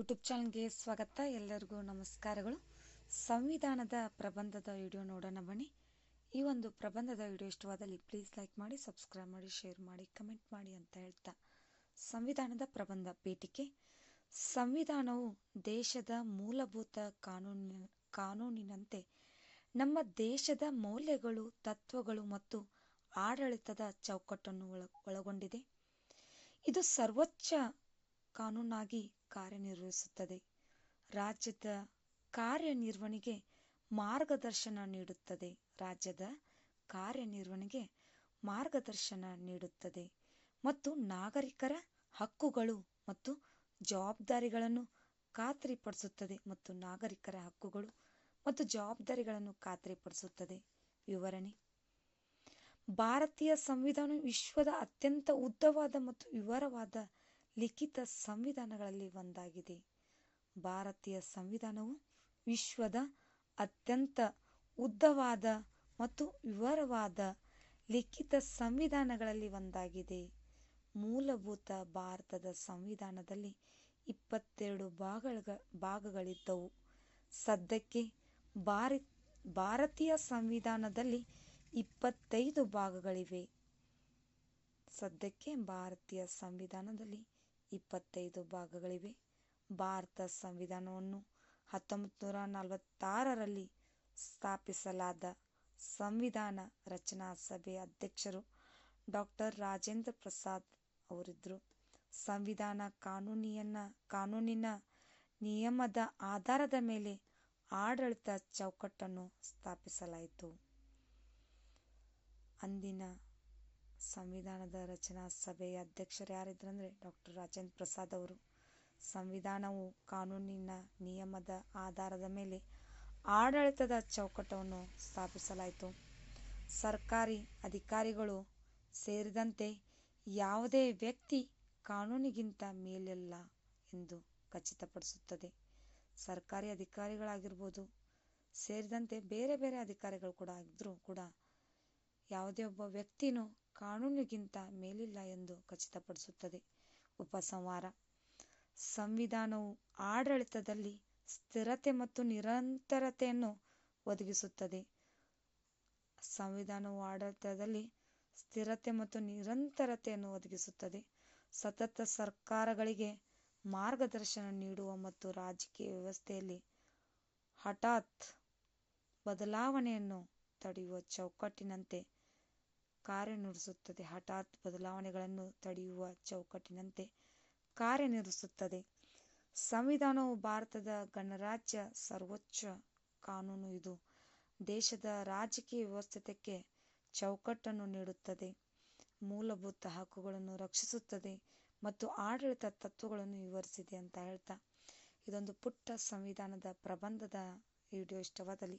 YouTube ಚಾನಲ್ಗೆ ಸ್ವಾಗತ. ಎಲ್ಲರಿಗೂ ನಮಸ್ಕಾರಗಳು. ಸಂವಿಧಾನದ ಪ್ರಬಂಧದ ವಿಡಿಯೋ ನೋಡೋಣ ಬನ್ನಿ. ಈ ಒಂದು ಪ್ರಬಂಧದ ವಿಡಿಯೋ ಇಷ್ಟವಾದಲ್ಲಿ ಪ್ಲೀಸ್ ಲೈಕ್ ಮಾಡಿ ಸಬ್ಸ್ಕ್ರೈಬ್ ಮಾಡಿ ಶೇರ್ ಮಾಡಿ ಕಮೆಂಟ್ ಮಾಡಿ ಅಂತ ಹೇಳ್ತಾ ಸಂವಿಧಾನದ ಪ್ರಬಂಧ ಪೀಠಿಕೆ ಸಂವಿಧಾನವು ದೇಶದ ಮೂಲಭೂತ ಕಾನೂನಿನ ಕಾನೂನಿನಂತೆ ನಮ್ಮ ದೇಶದ ಮೌಲ್ಯಗಳು, ತತ್ವಗಳು ಮತ್ತು ಆಡಳಿತದ ಚೌಕಟ್ಟನ್ನು ಒಳ, ಒಳಗೊಂಡಿದೆ. ಇದು ಸರ್ವೋಚ್ಚ ಕಾನೂನಾಗಿ ಕಾರ್ಯನಿರ್ವಹಿಸುತ್ತದೆ. ರಾಜ್ಯದ ಕಾರ್ಯನಿರ್ವಹಣೆಗೆ ಮಾರ್ಗದರ್ಶನ ನೀಡುತ್ತದೆ. ರಾಜ್ಯದ ಕಾರ್ಯನಿರ್ವಹಣೆಗೆ ಮಾರ್ಗದರ್ಶನ ನೀಡುತ್ತದೆ. ಮತ್ತು ನಾಗರಿಕರ ಹಕ್ಕುಗಳು ಮತ್ತು ಜವಾಬ್ದಾರಿಗಳನ್ನು ಖಾತ್ರಿಪಡಿಸುತ್ತದೆ. ಮತ್ತು ನಾಗರಿಕರ ಹಕ್ಕುಗಳು ಮತ್ತು ಜವಾಬ್ದಾರಿಗಳನ್ನು ಖಾತ್ರಿಪಡಿಸುತ್ತದೆ. ವಿವರಣೆ. ಭಾರತೀಯ ಸಂವಿಧಾನ ವಿಶ್ವದ ಅತ್ಯಂತ ಉದ್ದವಾದ ಮತ್ತು ವಿವರವಾದ ಲಿಖಿತ ಸಂವಿಧಾನಗಳಲ್ಲಿ ಒಂದಾಗಿದೆ. ಭಾರತೀಯ ಸಂವಿಧಾನವು ವಿಶ್ವದ ಅತ್ಯಂತ ಉದ್ದವಾದ ಮತ್ತು ವಿವರವಾದ ಲಿಖಿತ ಸಂವಿಧಾನಗಳಲ್ಲಿ ಒಂದಾಗಿದೆ. ಮೂಲಭೂತ ಭಾರತದ ಸಂವಿಧಾನದಲ್ಲಿ ಇಪ್ಪತ್ತೆರಡು ಭಾಗಗಳ ಭಾಗಗಳಿದ್ದವು. ಸದ್ಯಕ್ಕೆ ಭಾರಿ, ಭಾರತೀಯ ಸಂವಿಧಾನದಲ್ಲಿ ಇಪ್ಪತ್ತೈದು ಭಾಗಗಳಿವೆ. ಸದ್ಯಕ್ಕೆ ಭಾರತೀಯ ಸಂವಿಧಾನದಲ್ಲಿ ಇಪ್ಪತ್ತೈದು ಭಾಗಗಳಿವೆ. ಭಾರತ ಸಂವಿಧಾನವನ್ನು ಹತ್ತೊಂಬತ್ತು ನೂರ ನಲವತ್ತಾರರಲ್ಲಿ ಸ್ಥಾಪಿಸಲಾದ ಸಂವಿಧಾನ ರಚನಾ ಸಭೆಯ ಅಧ್ಯಕ್ಷರು ಡಾಕ್ಟರ್ ರಾಜೇಂದ್ರ ಪ್ರಸಾದ್ ಅವರಿದ್ದರು. ಸಂವಿಧಾನ ಕಾನೂನಿಯನ್ನ, ಕಾನೂನಿನ ನಿಯಮದ ಆಧಾರದ ಮೇಲೆ ಆಡಳಿತ ಚೌಕಟ್ಟನ್ನು ಸ್ಥಾಪಿಸಲಾಯಿತು. ಅಂದಿನ ಸಂವಿಧಾನದ ರಚನಾ ಸಭೆಯ ಅಧ್ಯಕ್ಷರು ಯಾರಿದ್ರಂದರೆ ಡಾಕ್ಟರ್ ರಾಜೇಂದ್ರ ಪ್ರಸಾದ್ ಅವರು. ಸಂವಿಧಾನವು ಕಾನೂನಿನ ನಿಯಮದ ಆಧಾರದ ಮೇಲೆ ಆಡಳಿತದ ಚೌಕಟ್ಟವನ್ನು ಸ್ಥಾಪಿಸಲಾಯಿತು. ಸರ್ಕಾರಿ ಅಧಿಕಾರಿಗಳು ಸೇರಿದಂತೆ ಯಾವುದೇ ವ್ಯಕ್ತಿ ಕಾನೂನಿಗಿಂತ ಮೇಲಿಲ್ಲ ಎಂದು ಖಚಿತಪಡಿಸುತ್ತದೆ. ಸರ್ಕಾರಿ ಅಧಿಕಾರಿಗಳಾಗಿರ್ಬೋದು, ಸೇರಿದಂತೆ ಬೇರೆ ಬೇರೆ ಅಧಿಕಾರಿಗಳು ಕೂಡ ಇದ್ದರೂ ಕೂಡ ಯಾವುದೇ ಒಬ್ಬ ವ್ಯಕ್ತಿನೂ ಕಾನೂನಿಗಿಂತ ಮೇಲಿಲ್ಲ ಎಂದು ಖಚಿತಪಡಿಸುತ್ತದೆ. ಉಪಸಂಹಾರ. ಸಂವಿಧಾನವು ಆಡಳಿತದಲ್ಲಿ ಸ್ಥಿರತೆ ಮತ್ತು ನಿರಂತರತೆಯನ್ನು ಒದಗಿಸುತ್ತದೆ. ಸಂವಿಧಾನವು ಆಡಳಿತದಲ್ಲಿ ಸ್ಥಿರತೆ ಮತ್ತು ನಿರಂತರತೆಯನ್ನು ಒದಗಿಸುತ್ತದೆ. ಸತತ ಸರ್ಕಾರಗಳಿಗೆ ಮಾರ್ಗದರ್ಶನ ನೀಡುವ ಮತ್ತು ರಾಜಕೀಯ ವ್ಯವಸ್ಥೆಯಲ್ಲಿ ಹಠಾತ್ ಬದಲಾವಣೆಯನ್ನು ತಡೆಯುವ ಚೌಕಟ್ಟಿನಂತೆ ಕಾರ್ಯನಿರ್ವಹಿಸುತ್ತದೆ. ಹಠಾತ್ ಬದಲಾವಣೆಗಳನ್ನು ತಡೆಯುವ ಚೌಕಟ್ಟಿನಂತೆ ಕಾರ್ಯನಿರ್ವಹಿಸುತ್ತದೆ. ಸಂವಿಧಾನವು ಭಾರತದ ಗಣರಾಜ್ಯ ಸರ್ವೋಚ್ಚ ಕಾನೂನು ಇದು. ದೇಶದ ರಾಜಕೀಯ ವ್ಯವಸ್ಥೆಗೆ ಚೌಕಟ್ಟನ್ನು ನೀಡುತ್ತದೆ. ಮೂಲಭೂತ ಹಕ್ಕುಗಳನ್ನು ರಕ್ಷಿಸುತ್ತದೆ ಮತ್ತು ಆಡಳಿತ ತತ್ವಗಳನ್ನು ವಿವರಿಸಿದೆ ಅಂತ ಹೇಳ್ತಾ ಇದೊಂದು ಪುಟ್ಟ ಸಂವಿಧಾನದ ಪ್ರಬಂಧದ ವಿಡಿಯೋ ಇಷ್ಟವಾದಲ್ಲಿ